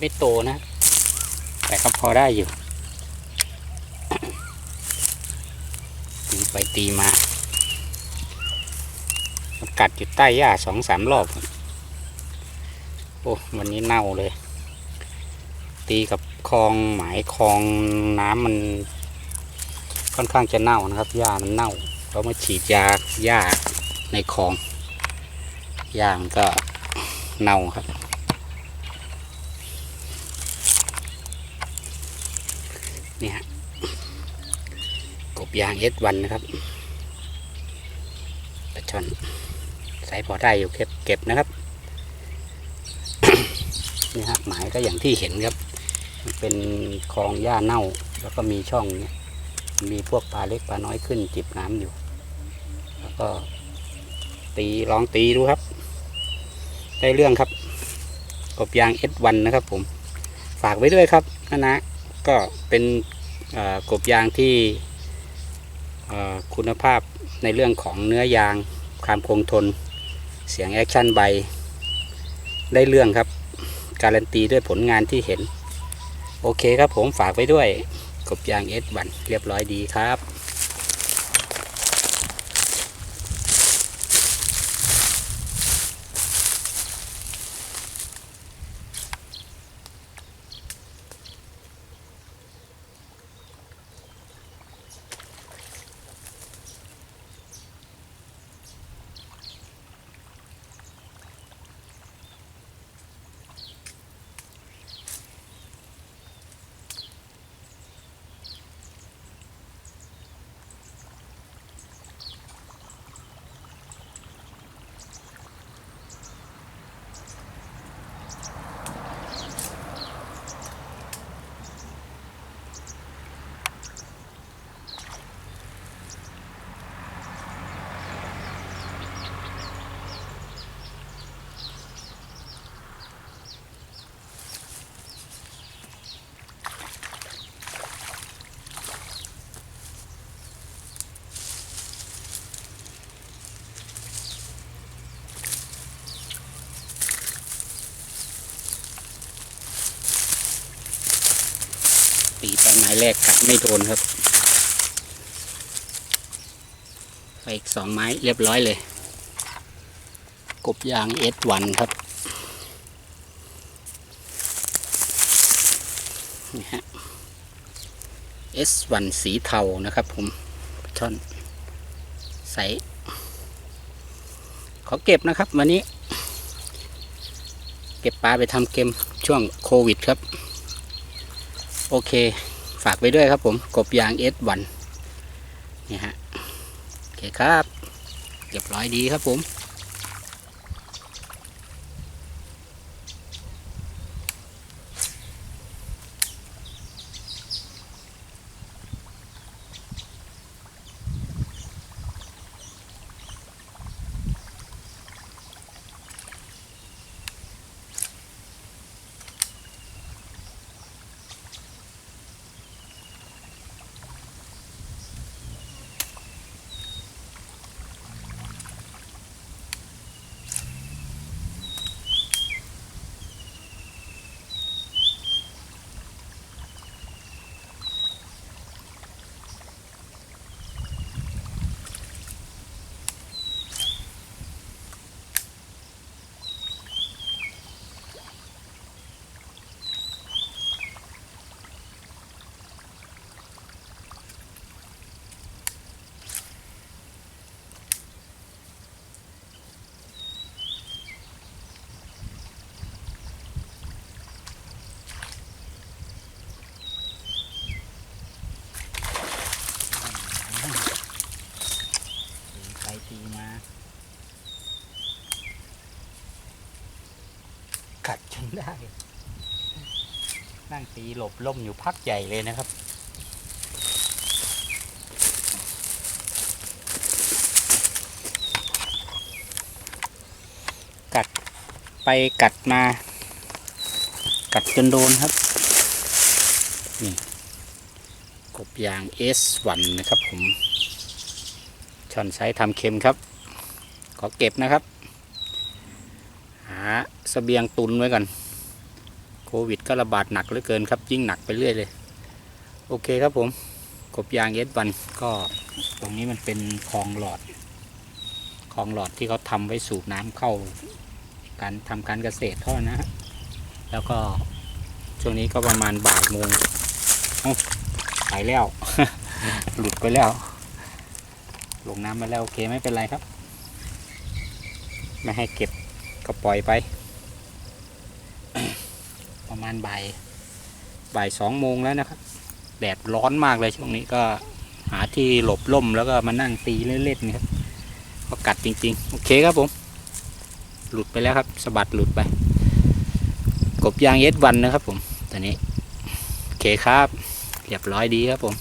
ไม่โตนะ แต่ก็พอได้อยู่ ตีไปตีมา กัดอยู่ใต้หญ้าสองสามรอบ โอ้วันนี้เน่าเลย ตีกับคลองหมายคลองน้ำมัน ค่อนข้างจะเน่านะครับหญ้ามันเน่าเรามาฉีดยาหญ้าในคลองหญ้ามันก็เน่าครับ เนี่ยกบยางเอสวันนะครับปลาช่อนใส่พอได้อยู่เก็บเก็บนะครับนี่ฮะหมายก็อย่างที่เห็นครับ มันเป็นคลองหญ้าเน่า แล้วก็มีช่องเนี่ยมีพวกปลาเล็กปลาน้อยขึ้นจิบน้ำอยู่ แล้วก็ตีลองตีดูครับ ได้เรื่องครับ กบยางเอสวันนะครับผม ฝากไว้ด้วยครับนะนะ ก็เป็นกบยางที่คุณภาพในเรื่องของเนื้อยางความคงทน เสียงแอคชั่นใบ ได้เรื่องครับ การันตีด้วยผลงานที่เห็น โอเคครับผมฝากไว้ด้วย กบยางเอสบันเรียบร้อยดีครับ ตีตอนไม้แรกกัดไม่โดนครับไปอีกสองไม้เรียบร้อยเลย กบยางเอสวันครับนี่ฮะเอสวันสีเทานะครับผมช่อนใส ขอเก็บนะครับวันนี้ เก็บปลาไปทำเกมช่วงโควิดครับ โอเค ฝากไปด้วยครับผมกบยางเอสวันนี่ฮะโอเคครับเรียบร้อยดีครับผม ตีไปตีมา กัดจนได้ นั่งตีหลบล่มอยู่พักใหญ่เลยนะครับกัดไปกัดมา กัดจนโดนครับ นี่ กบยางเอสวันนะครับผม ช่อนไซส์ทำเค็มครับ ขอเก็บนะครับาสเสบียงตุนไว้ก่อนโควิดก็ระบาดหนักเหลือเกินครับ ยิ่งหนักไปเรื่อยเลย โอเคครับผมกบยางเอสวันก็ตรงนี้มันเป็นคลองหลอดคลองหลอดที่เขาทำไว้สูบน้ำเข้า การทำการเกษตรเขานะฮะแล้วก็ช่วงนี้ก็ประมาณบ่ายโมงเอ้าไปแล้ว หลุดไปแล้ว ลงน้ำมาแล้วโอเคไม่เป็นไรครับ ไม่ให้เก็บ ก็ปล่อยไป ประมาณบ่ายบ่ายสองโมงแล้วนะครับ แดดร้อนมากเลยช่วงนี้ก็หาที่หลบล่มแล้วก็มานั่งตีเล่นๆครับก็กัดจริง ๆ โอเคครับผม หลุดไปแล้วครับสะบัดหลุดไป กบยางเอสวันนะครับผมตอนนี้ โอเคครับ เรียบร้อยดีครับผม